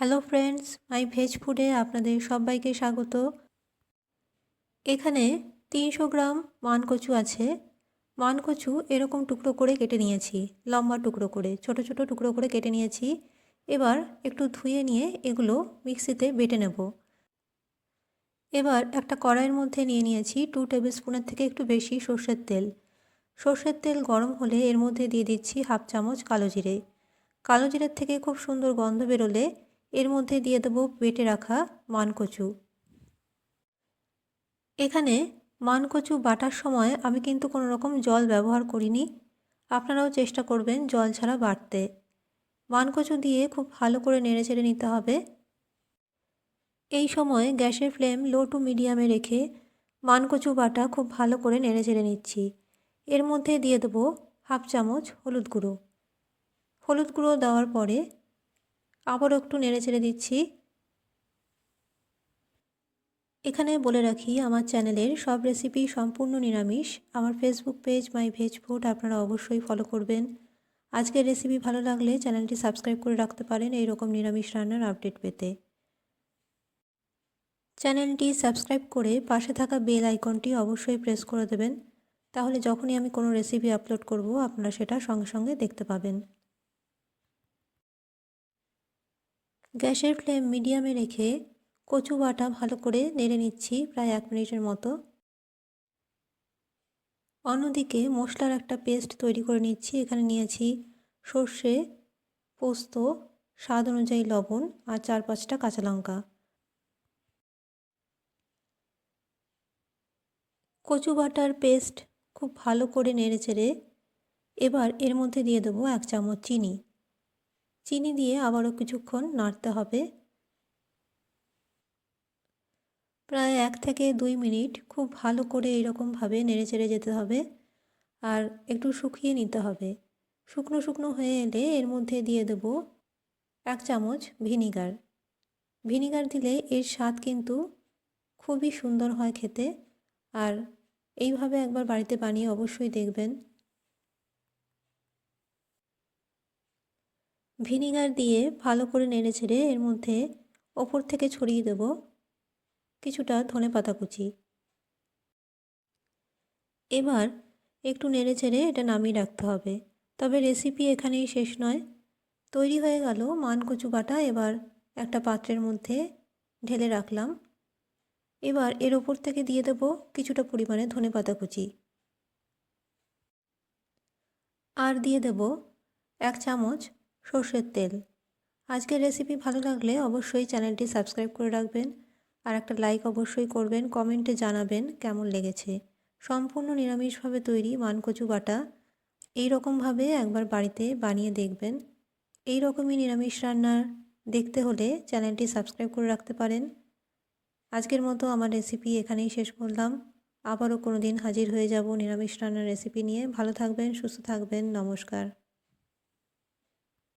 Hello friends, মাই veg ফুডে আপনাদের সবাইকে স্বাগত। এখানে তিনশো গ্রাম মানকচু আছে। মানকচু এরকম টুকরো করে কেটে নিয়েছি, লম্বা টুকরো করে, ছোট ছোট টুকরো করে কেটে নিয়েছি। এবার একটু ধুয়ে নিয়ে এগুলো মিক্সিতে বেটে নেব। এবার একটা কড়াইয়ের মধ্যে নিয়ে নিয়েছি টু টেবিল স্পুনের থেকে একটু বেশি সর্ষের তেল। সর্ষের তেল গরম হলে এর মধ্যে দিয়ে দিচ্ছি হাফ চামচ কালো জিরে। কালো জিরের থেকে খুব সুন্দর গন্ধ বেরোলে এর মধ্যে দিয়ে দেবো বেটে রাখা মানকচু। এখানে মানকচু বাটার সময় আমি কিন্তু কোনো রকম জল ব্যবহার করিনি। আপনারাও চেষ্টা করবেন জল ছাড়া বাটতে। মানকচু দিয়ে খুব ভালো করে নেড়ে চেড়ে নিতে হবে। এই সময় গ্যাসের ফ্লেম লো টু মিডিয়ামে রেখে মানকচু বাটা খুব ভালো করে নেড়ে চেড়ে নিচ্ছি। এর মধ্যে দিয়ে দেবো হাফ চামচ হলুদ গুঁড়ো। হলুদ গুঁড়ো দেওয়ার পরে আবারও একটু নেড়ে ছেড়ে দিচ্ছি। এখানে বলে রাখি, আমার চ্যানেলের সব রেসিপি সম্পূর্ণ নিরামিষ। আমার Facebook page My Veg Food আপনারা অবশ্যই ফলো করবেন। আজকের রেসিপি ভালো লাগলে চ্যানেলটি সাবস্ক্রাইব করে রাখতে পারেন এই রকম নিরামিষ রান্নার আপডেট পেতে। চ্যানেলটি সাবস্ক্রাইব করে পাশে থাকা বেল আইকনটি অবশ্যই প্রেস করে দেবেন। তাহলে যখনই আমি কোনো রেসিপি আপলোড করব, আপনারা সেটা সঙ্গে সঙ্গে দেখতে পাবেন। গ্যাসের ফ্লেম মিডিয়ামে রেখে কচু বাটা ভালো করে নেড়ে নিচ্ছি প্রায় এক মিনিটের মতো। অন্যদিকে মশলার একটা পেস্ট তৈরি করে নিচ্ছি। এখানে নিয়েছি সর্ষে, পোস্ত, স্বাদ অনুযায়ী লবণ আর চার পাঁচটা কাঁচা লঙ্কা। কচু বাটার পেস্ট খুব ভালো করে নেড়ে চেড়ে এবার এর মধ্যে দিয়ে দেবো এক চামচ চিনি। চিনি দিয়ে আবারও কিছুক্ষণ নাড়তে হবে। প্রায় এক থেকে দুই মিনিট খুব ভালো করে এইরকমভাবে নেড়ে চেড়ে যেতে হবে আর একটু শুকিয়ে নিতে হবে। শুকনো শুকনো হয়ে এলে এর মধ্যে দিয়ে দেব এক চামচ ভিনিগার। ভিনিগার দিলে এর স্বাদ কিন্তু খুবই সুন্দর হয় খেতে। আর এইভাবে একবার বাড়িতে বানিয়ে অবশ্যই দেখবেন। ভিনিগার দিয়ে ভালো করে নেড়ে ছেড়ে এর মধ্যে ওপর থেকে ছড়িয়ে দেব কিছুটা ধনে পাতা কুচি। এবার একটু নেড়ে ছেড়ে এটা নামিয়ে রাখতে হবে। তবে রেসিপি এখানেই শেষ নয়। তৈরি হয়ে গেল মান কচু বাটা এবার একটা পাত্রের মধ্যে ঢেলে রাখলাম। এবার এর ওপর থেকে দিয়ে দেব কিছুটা পরিমাণে ধনে পাতা কুচি। আর দিয়ে দেব এক চামচ সর্ষের তেল। আজকের রেসিপি ভালো লাগলে অবশ্যই চ্যানেলটি সাবস্ক্রাইব করে রাখবেন আর একটা লাইক অবশ্যই করবেন কমেন্টে জানাবেন কেমন লেগেছে। সম্পূর্ণ নিরামিষভাবে তৈরি মানকচু বাটা এই রকমভাবে একবার বাড়িতে বানিয়ে দেখবেন। এই রকমই নিরামিষ রান্নার দেখতে হলে চ্যানেলটি সাবস্ক্রাইব করে রাখতে পারেন। আজকের মতো আমার রেসিপি এখানেই শেষ করলাম। আবারও কোনো দিন হাজির হয়ে যাব নিরামিষ রান্নার রেসিপি নিয়ে। ভালো থাকবেন, সুস্থ থাকবেন, নমস্কার।